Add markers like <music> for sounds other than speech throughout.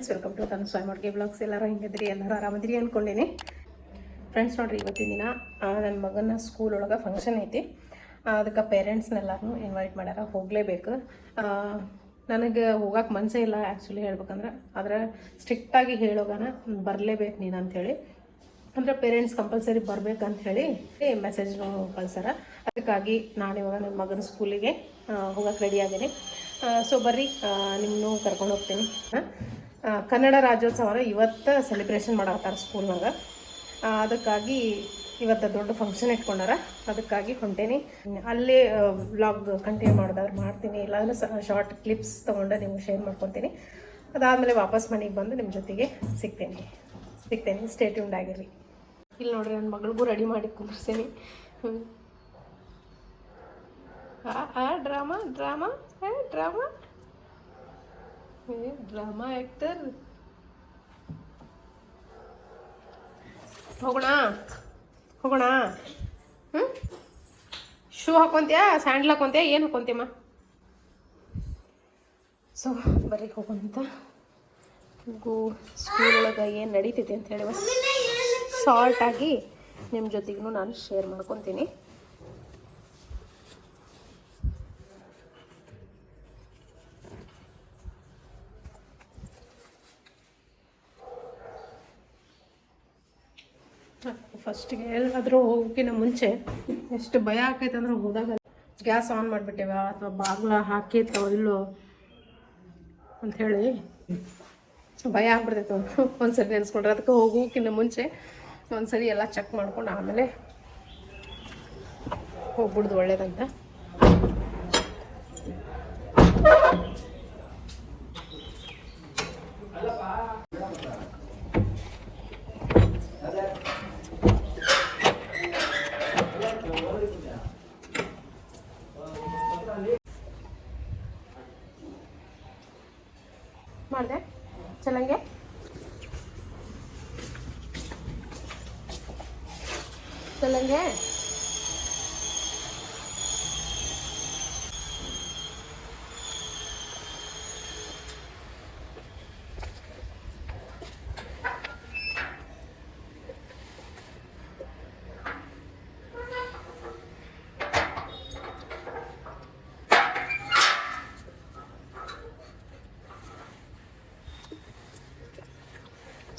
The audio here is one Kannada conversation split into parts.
ಫ್ರೆಂಡ್ಸ್ ವೆಲ್ಕಮ್ ಟು ತನ್ನ ಸ್ವಾಮಿ ಅಡುಗೆ ಬ್ಲಾಗ್ಸ್ ಎಲ್ಲರೂ ಹೆಂಗಿದ್ರಿ ಎಲ್ಲರೂ ಆರಾಮದಿರಿ ಅಂದ್ಕೊಂಡೇನೆ ಫ್ರೆಂಡ್ಸ್ ನೋಡ್ರಿ ಇವತ್ತಿನ ದಿನ ನನ್ನ ಮಗನ ಸ್ಕೂಲ್ ಒಳಗೆ ಫಂಕ್ಷನ್ ಐತಿ. ಅದಕ್ಕೆ ಪೇರೆಂಟ್ಸ್ನೆಲ್ಲರೂ ಇನ್ವೈಟ್ ಮಾಡ್ಯಾರ. ಹೋಗಲೇಬೇಕು. ನನಗೆ ಹೋಗಕ್ಕೆ ಮನಸ್ಸೇ ಇಲ್ಲ ಆ್ಯಕ್ಚುಲಿ ಹೇಳ್ಬೇಕಂದ್ರೆ. ಆದರೆ ಸ್ಟ್ರಿಕ್ಟಾಗಿ ಹೇಳೋಗನ ಬರಲೇಬೇಕು ನೀನು ಅಂಥೇಳಿ ಅಂದರೆ ಪೇರೆಂಟ್ಸ್ ಕಂಪಲ್ಸರಿ ಬರ್ಬೇಕಂತ ಹೇಳಿ ಮೆಸೇಜ್ ಕಳ್ಸಾರ ಅದಕ್ಕಾಗಿ ನಾನು ಇವಾಗ ನನ್ನ ಮಗನ ಸ್ಕೂಲಿಗೆ ಹೋಗಕ್ಕೆ ರೆಡಿ ಆಗಿದೆ ಸೊ ಬರ್ರಿ ನಿಮ್ಮನ್ನು ಕರ್ಕೊಂಡು ಹೋಗ್ತೀನಿ. ಆ, ಕನ್ನಡ ರಾಜ್ಯೋತ್ಸವ ಇವತ್ತು ಸೆಲೆಬ್ರೇಷನ್ ಮಾಡತ್ತಾರ ಸ್ಕೂಲ್ನಾಗ ಅದಕ್ಕಾಗಿ ಇವತ್ತು ದೊಡ್ಡ ಫಂಕ್ಷನ್ ಇಟ್ಕೊಂಡಾರ. ಅದಕ್ಕಾಗಿ ಹೊಂಟೇನಿ. ಅಲ್ಲೇ ವ್ಲಾಗ್ ಕಂಟಿನ್ಯೂ ಮಾಡಿದಾದ್ರೆ ಮಾಡ್ತೀನಿ. ಇಲ್ಲಾಂದ್ರೆ ಶಾರ್ಟ್ ಕ್ಲಿಪ್ಸ್ ತೊಗೊಂಡು ನಿಮ್ಗೆ ಶೇರ್ ಮಾಡ್ಕೊತೀನಿ. ಅದಾದಮೇಲೆ ವಾಪಸ್ ಮನೆಗೆ ಬಂದು ನಿಮ್ಮ ಜೊತೆಗೆ ಸಿಗ್ತೇನೆ. ಸಿಗ್ತೇನೆ. ಸ್ಟೇಟ್ಯೂಂಡ್ ಆಗಿರಲಿ ಇಲ್ಲಿ ನೋಡ್ರಿ ನನ್ನ ಮಗಳಿಗೂ ರೆಡಿ ಮಾಡಿ ಕುಂದ್ರಸೀನಿ. ಆ ಡ್ರಾಮಾ ಡ್ರಾಮಾ ಡ್ರಾಮಾ ಏ ಡ್ರಾಮಾ ಹೋಗೋಣ ಹೋಗೋಣ. ಹ್ಞೂ ಶೂ ಹಾಕೊಂತ್ಯಾ, ಸ್ಯಾಂಡಲ್ ಹಾಕೊಂತ್ಯಾ, ಏನು ಹಾಕೊಂತೀಯಮ್ಮ ಸೊ ಬರೀ ಹೋಗೋಣಂತ. ಗು ಸ್ಕೂಲ್ ಒಳಗೆ ಏನು ನಡೀತೈತಿ ಅಂತ ಹೇಳಿ ಶಾರ್ಟ್ ಆಗಿ ನಿಮ್ಮ ಜೊತೆಗೂ ನಾನು ಶೇರ್ ಮಾಡ್ಕೊತೀನಿ. ಫಸ್ಟಿಗೆ ಎಲ್ಲಾದರೂ ಹೋಗೋಕ್ಕಿಂತ ಮುಂಚೆ ಎಷ್ಟು ಭಯ ಆಕೈತೆ ಅಂದ್ರೆ ಹೋದಾಗ ಗ್ಯಾಸ್ ಆನ್ ಮಾಡಿಬಿಟ್ಟೇವ ಅಥವಾ ಬಾಗ್ಲ ಹಾಕಿರ್ತಾವ ಇಲ್ಲೋ ಅಂಥೇಳಿ ಭಯ ಆಗ್ಬಿಡ್ತೈತೆ ಒಂದ್ಸರಿ ನೆನೆಸ್ಕೊಂಡ್ರೆ ಅದಕ್ಕೆ ಹೋಗೋಕ್ಕಿಂತ ಮುಂಚೆ ಒಂದ್ಸರಿ ಎಲ್ಲ ಚೆಕ್ ಮಾಡ್ಕೊಂಡು ಆಮೇಲೆ ಹೋಗ್ಬಿಡ್ದು ಒಳ್ಳೇದಂತ. சொல்லுங்க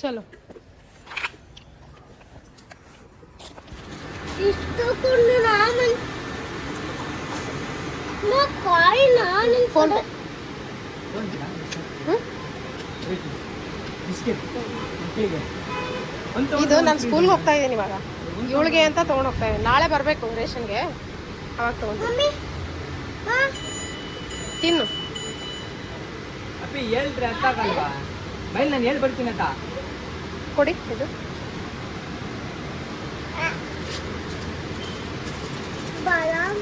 चलो ಫೋನ್ ಇದು ನಾನು ಸ್ಕೂಲ್ಗೆ ಹೋಗ್ತಾ ಇದ್ದೀನಿ ಇವಾಗ. ಇವಳಿಗೆ ಅಂತ ತಗೊಂಡು ಹೋಗ್ತಾ ಇದ್ದೀನಿ. ನಾಳೆ ಬರಬೇಕು ರೇಷನ್ಗೆ. ಅವಾಗ ತೊಗೊಂಡು ಮಮ್ಮಿ ಹಾ ತಿನ್ನು. ಅಪ್ಪಿ ಹೇಳ್ರಿ ಅರ್ಥ ಆಗಲ್ವಾ? ಬೈಲ್ ನಾನು ಹೇಳಿ ಬರ್ತೀನಿ ಅಂತ. ಕೊಡಿ ಇದು. ಬಾದಾಮ್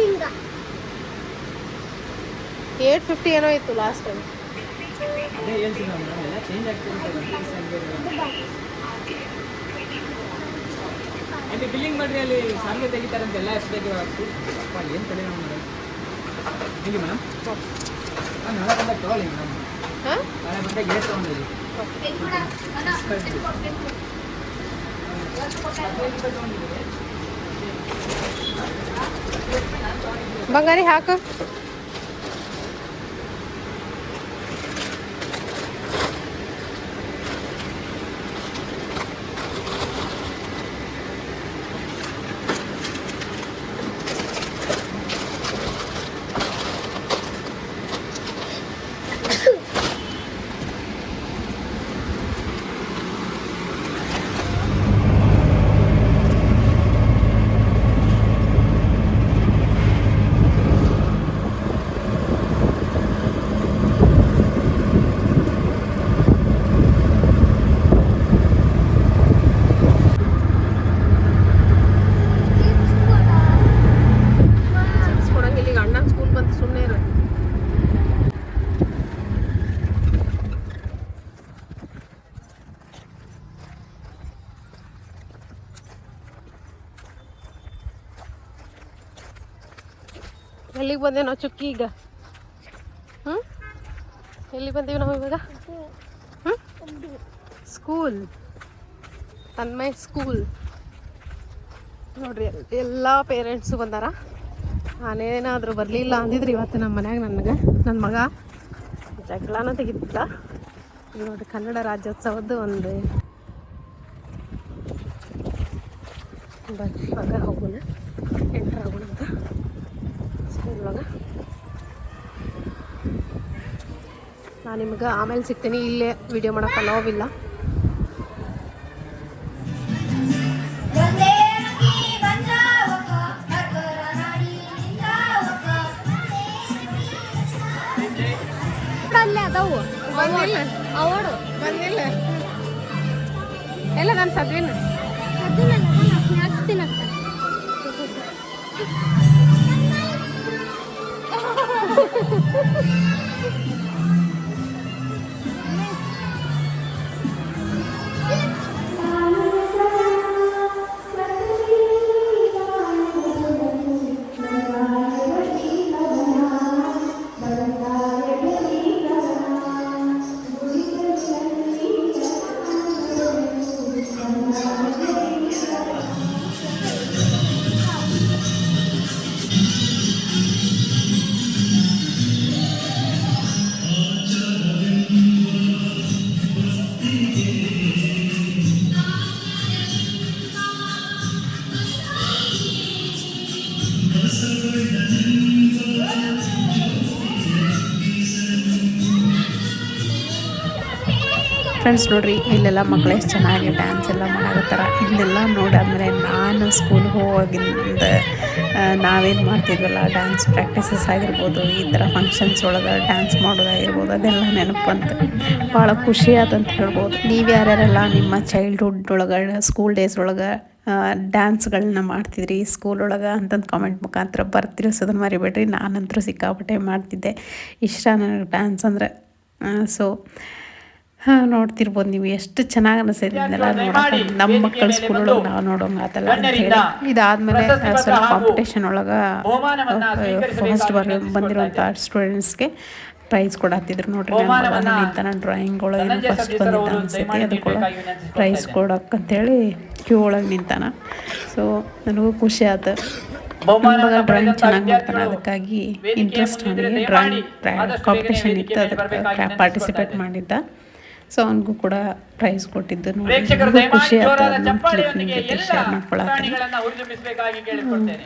ಸಿಂಗ ಏಟ್ ಫಿಫ್ಟಿ ಏನೋ ಇತ್ತು ಲಾಸ್ಟ್ ಟೈಮ್ ಅಲ್ಲಿ ಬಿಲ್ಲಿಂಗ್ ಮಾಡ್ರಿ ಅಲ್ಲಿ ಸಾರಿಗೆ ತೆಗಿತಾರೆ ಅಂತ ಎಲ್ಲ ಎಷ್ಟು ಆಗ್ತು ಅಪ್ಪ ಏನು ತಲೆ ನಾವು ಮೇಡಮ್ ಹೇಳಿ ಮೇಡಮ್ ನಾನು ನಾಳೆ ಬಂದಾಗ ತಗೊಳ್ಳಿ ಮೇಡಮ್ ಹಾಂ? ನಾಳೆ ಬಂದಾಗ ಏಟ್ ತೊಗೊಂಡಿರಿ ಬಂಗಾರಿ ಹಾಕು ಎಲ್ಲಿಗೆ ನಾವು ಚುಕ್ಕಿ ಈಗ. ಹ್ಞೂ ಎಲ್ಲಿ ಬಂದೀವಿ ನಾವು ಇವಾಗ? ಹ್ಞೂ ಸ್ಕೂಲ್ ತನ್ಮಯ್ ಸ್ಕೂಲ್ ನೋಡ್ರಿ, ಎಲ್ಲ ಪೇರೆಂಟ್ಸು ಬಂದಾರ. ನಾನೇನಾದ್ರೂ ಬರಲಿಲ್ಲ ಅಂದಿದ್ರು ಇವತ್ತು ನಮ್ಮ ಮನ್ಯಾಗ ನನಗೆ ನನ್ನ ಮಗ ಜಗಳನ ತೆಗಿತಿದ್ದ. ಇದು ನೋಡ್ರಿ, ಕನ್ನಡ ರಾಜ್ಯೋತ್ಸವದ್ದು ಒಂದು ಬರ್ರಿ ಮಗ ಹೋಗೋಣ ಎಂಟ್ರ್ ಆಗೋಣ ಅಂತ ಒಳಗೆ ನಾನು ನಿಮ್ಗೆ ಆಮೇಲೆ ಸಿಗ್ತೀನಿ. ಇಲ್ಲೇ ವಿಡಿಯೋ ಮಾಡೋಕೆ ನೋವಿಲ್ಲ ಅಲ್ಲೇ ಅದಾವು. ಬಂದಿಲ್ಲ. ಅವಡು ಬಂದಿಲ್ಲ. ಎಲ್ಲ ನಾನು ಸದ್ವಿನ. ಸದ್ವಿನ ನನಗೆ snacks <laughs> Ha ha ha ha! Friends ನೋಡ್ರಿ, ಇಲ್ಲೆಲ್ಲ ಮಕ್ಕಳು ಎಷ್ಟು ಚೆನ್ನಾಗಿ ಡ್ಯಾನ್ಸ್ ಎಲ್ಲ ಮಾಡಾಕತ್ತಾರ. ಇಲ್ಲೆಲ್ಲ ನೋಡಾದ್ಮೇಲೆ ನಾನು ಸ್ಕೂಲ್ ಹೋಗಿಂದ ನಾವೇನು ಮಾಡ್ತಿದ್ವಲ್ಲ ಡ್ಯಾನ್ಸ್ ಪ್ರಾಕ್ಟೀಸಸ್ ಆಗಿರ್ಬೋದು, ಈ ಥರ ಫಂಕ್ಷನ್ಸ್ ಒಳಗೆ ಡ್ಯಾನ್ಸ್ ಮಾಡೋದಾಗಿರ್ಬೋದು, ಅದೆಲ್ಲ ನೆನಪು ಅಂತ ಭಾಳ ಖುಷಿ ಆತಂತ ಹೇಳ್ಬೋದು. ನೀವು ಯಾರ್ಯಾರೆಲ್ಲ ನಿಮ್ಮ ಚೈಲ್ಡ್ಹುಡ್ ಒಳಗೆ ಸ್ಕೂಲ್ ಡೇಸ್ ಒಳಗೆ ಡ್ಯಾನ್ಸ್ಗಳನ್ನ ಮಾಡ್ತಿದ್ರಿ ಸ್ಕೂಲ್ ಒಳಗೆ ಅಂತಂದು ಕಾಮೆಂಟ್ ಮುಖಾಂತರ ಬರ್ತಿರೋಸೋದನ್ನ ಮರಿಬೇಡ್ರಿ. ನಾನಂತರೂ ಸಿಕ್ಕಾಪಟ್ಟೆ ಮಾಡ್ತಿದ್ದೆ. ಇಷ್ಟ ನನಗೆ ಡ್ಯಾನ್ಸ್ ಅಂದರೆ ಸೊ ಹಾಂ ನೋಡ್ತಿರ್ಬೋದು ನೀವು ಎಷ್ಟು ಚೆನ್ನಾಗಿ ಅನಿಸ್ತೈತೆ ಇದನ್ನೆಲ್ಲ ನೋಡೋಕೆ ನಮ್ಮ ಮಕ್ಕಳ ಸ್ಕೂಲ್ ಒಳಗೆ ನಾವು ನೋಡೋಂಗೆ ಆತಲ್ಲ ಅಂತ ಹೇಳಿ. ಇದಾದ್ಮೇಲೆ ಸ್ವಲ್ಪ ಕಾಂಪಿಟೇಷನ್ ಒಳಗೆ ಫಸ್ಟ್ ಬರ್ ಬಂದಿರೋಂಥ ಸ್ಟೂಡೆಂಟ್ಸ್ಗೆ ಪ್ರೈಸ್ ಕೊಡತ್ತಿದ್ರು ನೋಡ್ರಿ ನನ್ನ ಮಗ ನಿಂತಾನ ಡ್ರಾಯಿಂಗ್ ಒಳಗೆ ಫಸ್ಟ್ ಬಂದಿದ್ದ ಅನ್ಸೈತಿ. ಅದಕ್ಕೆ ಪ್ರೈಸ್ ಕೊಡಕ್ಕಂತೇಳಿ ಕ್ಯೂ ಒಳಗೆ ನಿಂತಾನ. ಸೊ ನನಗೂ ಖುಷಿ ಆಯ್ತು ಮಗ ಡ್ರಾಯಿಂಗ್ ಚೆನ್ನಾಗಿ ಮಾಡ್ತಾನೆ ಅದಕ್ಕಾಗಿ ಇಂಟ್ರೆಸ್ಟ್ ನನಗೆ ಡ್ರಾಯಿಂಗ್ ಕಾಂಪಿಟೇಷನ್ ಇತ್ತು ಅದಕ್ಕೆ ಪಾರ್ಟಿಸಿಪೇಟ್ ಮಾಡಿದ್ದ. ಸೊ ಅವನಿಗೂ ಕೂಡ ಪ್ರೈಸ್ ಕೊಟ್ಟಿದ್ದು ನೋಡಿ. ಖುಷಿ ಆಗ್ತದೆ ಆಯ್ತು ಅದನ್ನ ನಿಮ್ಮ ಜೊತೆ ಶೇರ್ ಕೇಳಿಕೊಳ್ತೇನೆ.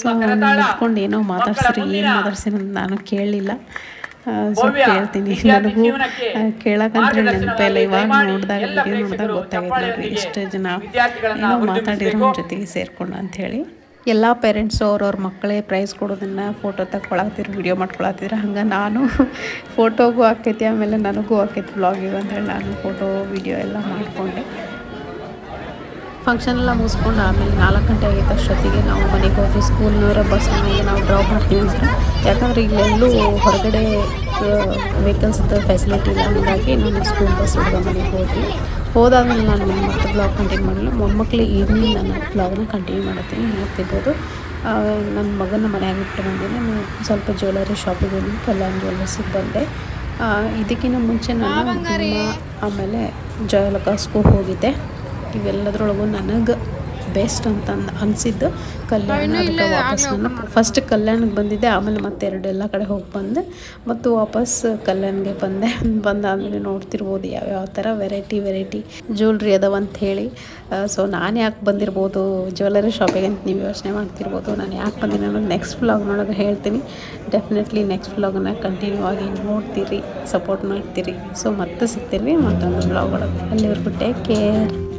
ಸೊ ಕರತಾಳ ನಿಂತ್ಕೊಂಡು ಏನೋ ಮಾತಾಡ್ಸ್ರಿ ಏನು ಮಾತಾಡ್ಸಿನ ನಾನು ಕೇಳಲಿಲ್ಲ ಸೊ ಕೇಳ್ತೀನಿ ನನಗೂ ಕೇಳಕ್ಕಂದ್ರೆ ನೆನಪಿಲ್ಲ ಇವಾಗ ನೋಡಿದಾಗ ವಿಡಿಯೋ ನೋಡಿದಾಗ ಗೊತ್ತಾಗಿದೆ ಎಷ್ಟು ಜನ ಏನೋ ಮಾತಾಡಿರೋ ಜೊತೆಗೆ ಸೇರ್ಕೊಂಡು ಅಂಥೇಳಿ. ಎಲ್ಲ ಪೇರೆಂಟ್ಸು ಅವ್ರವ್ರ ಮಕ್ಕಳೇ ಪ್ರೈಸ್ ಕೊಡೋದನ್ನು ಫೋಟೋ ತಗೊಳತ್ತಿದ್ರು ವೀಡಿಯೋ ಮಾಡ್ಕೊಳತ್ತಿದ್ರು ಹಂಗೆ ನಾನು <laughs> ಫೋಟೋಗೂ ಆಕೈತಿ, ಆಮೇಲೆ ನನಗೂ ಆಕೈತಿ ವ್ಲಾಗಿಗೆ ಅಂತೇಳಿ ನಾನು ಫೋಟೋ ವೀಡಿಯೋ ಎಲ್ಲ ಮಾಡಿಕೊಂಡೆ. ಫಂಕ್ಷನ್ ಎಲ್ಲ ಮುಗಿಸ್ಕೊಂಡು ಆಮೇಲೆ ನಾಲ್ಕು ಗಂಟೆ ಆಗಿತ್ತು ಅಷ್ಟೊತ್ತಿಗೆ ನಾವು ಮನೆಗೆ ಹೋದ್ವಿ. ಸ್ಕೂಲ್ನವರ ಬಸ್ನಲ್ಲಿ ನಾವು ಡ್ರಾಪ್ ಮಾಡ್ತೀವಿ ಅಂತ. ಯಾಕಂದ್ರೆ ಇಲ್ಲೆಲ್ಲೂ ಹೊರಗಡೆ ವೆಹಿಕಲ್ಸ್ ಫೆಸಿಲಿಟಿ ಇಲ್ಲ. ಹಾಗಾಗಿ ನಾನು ಸ್ಕೂಲ್ ಬಸ್ ಹುಡುಗ ಮನೆಗೆ ಹೋದ್ವಿ. ಹೋದಾದ್ಮೇಲೆ ನಾನು ಮತ್ತೆ ಬ್ಲಾಗ್ ಕಂಟಿನ್ಯೂ ಮಾಡಲ್ಲ. ಮೊಮ್ಮಕ್ಳು ಈವ್ನಿಂಗ್ ನಾನು ಬ್ಲಾಗ್ನ ಕಂಟಿನ್ಯೂ ಮಾಡ್ತೀನಿ ನೋಡ್ತಿರ್ಬೋದು ನನ್ನ ಮಗನ ಮನೆಯಾಗ ಬಿಟ್ಟು ಬಂದಿದ್ದೆ ನಾನು ಸ್ವಲ್ಪ ಜ್ಯುವೆಲರಿ ಶಾಪಿಗೆ ಹೋಗಿ ಕಲ್ಯಾಣ್ ಜ್ಯುವೆಲ್ಲರ್ಸಿಗೆ ಬಂದೆ. ಇದಕ್ಕಿಂತ ಮುಂಚೆ ನಾನು ಆಮೇಲೆ ಜಯಲಕಾಸ್ಗೂ ಹೋಗಿದ್ದೆ. ಇವೆಲ್ಲದರೊಳಗೂ ನನಗೆ ಬೆಸ್ಟ್ ಅಂತ ಅನಿಸಿದ್ದು ಕಲ್ಯಾಣ ಅದಕ್ಕೆ ವಾಪಸ್ ನಾನು ಫಸ್ಟ್ ಕಲ್ಯಾಣಕ್ಕೆ ಬಂದಿದ್ದೆ ಆಮೇಲೆ ಮತ್ತೆ ಎರಡೆಲ್ಲ ಎಲ್ಲ ಕಡೆ ಹೋಗಿ ಬಂದೆ. ಮತ್ತು ವಾಪಸ್ ಕಲ್ಯಾಣ್ಗೆ ಬಂದೆ. <laughs> ಬಂದಾದಮೇಲೆ ನೋಡ್ತಿರ್ಬೋದು ಯಾವ್ಯಾವ ಥರ ವೆರೈಟಿ ವೆರೈಟಿ ಜ್ಯುವೆಲ್ರಿ ಅದಾವ ಅಂತ ಹೇಳಿ. ಸೊ ನಾನು ಯಾಕೆ ಬಂದಿರ್ಬೋದು ಜ್ಯುವೆಲ್ಲರಿ ಶಾಪಿಗೆ ಅಂತ ನೀವು ಯೋಚನೆ ಮಾಡ್ತಿರ್ಬೋದು. ನಾನು ಯಾಕೆ ಬಂದಿನಿ ಅನ್ನೋದು ನೆಕ್ಸ್ಟ್ ವ್ಲಾಗ್ನೊಳಗೆ ಹೇಳ್ತೀನಿ. ಡೆಫಿನೆಟ್ಲಿ ನೆಕ್ಸ್ಟ್ ವ್ಲಾಗನ್ನ ಕಂಟಿನ್ಯೂ ಆಗಿ ನೋಡ್ತೀರಿ ಸಪೋರ್ಟ್ ಮಾಡ್ತೀರಿ. ಸೊ ಮತ್ತೆ ಸಿಗ್ತೀರಿ ಮತ್ತೊಂದು ವ್ಲಾಗ್ ಒಳಗೆ. ಅಲ್ಲಿವರೆಗೂ ಟೇಕ್ ಕೇರ್